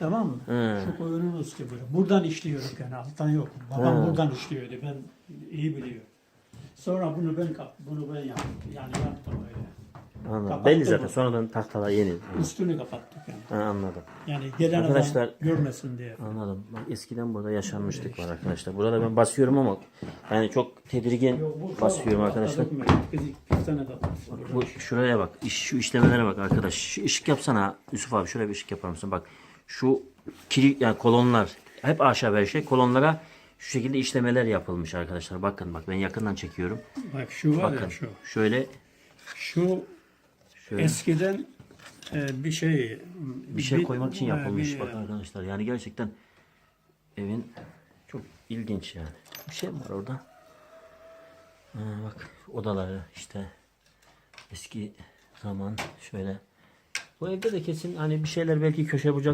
Tamam mı? He. Şu koyunun üstü böyle. Buradan işliyorduk yani alttan yok. Babam He. buradan işliyordu. Ben iyi biliyor. Sonra bunu ben kap, bunu ben yaptım. Yani yaptım öyle. Anladım. Belli zaten. Sonradan tahtalar yeni. Üstünü kapattık yani. Ha, anladım. Yani gelen Arkadaşlar- adam görmesin diye. Anladım. Bak eskiden burada yaşanmışlık var arkadaşlar. Burada ben basıyorum ama yani çok tedirgin Yok, basıyorum çok- arkadaşlar. Bu şuraya bak. İş, şu işlemelere bak arkadaş. Şu ışık yapsana Yusuf abi şuraya bir ışık yapar mısın? Bak şu kiri yani kolonlar hep aşağı bir şey kolonlara şu şekilde işlemeler yapılmış arkadaşlar. Bakın bak ben yakından çekiyorum. Bak şu var Bakın ya şu. şöyle Şu şöyle eskiden e, bir şey bir şey koymak için yapılmış bir- bak arkadaşlar. Yani gerçekten evin çok ilginç yani. Bir şey mi var orada? Ha, bak odaları işte eski zaman şöyle. Bu evde de kesin hani bir şeyler belki köşe bucak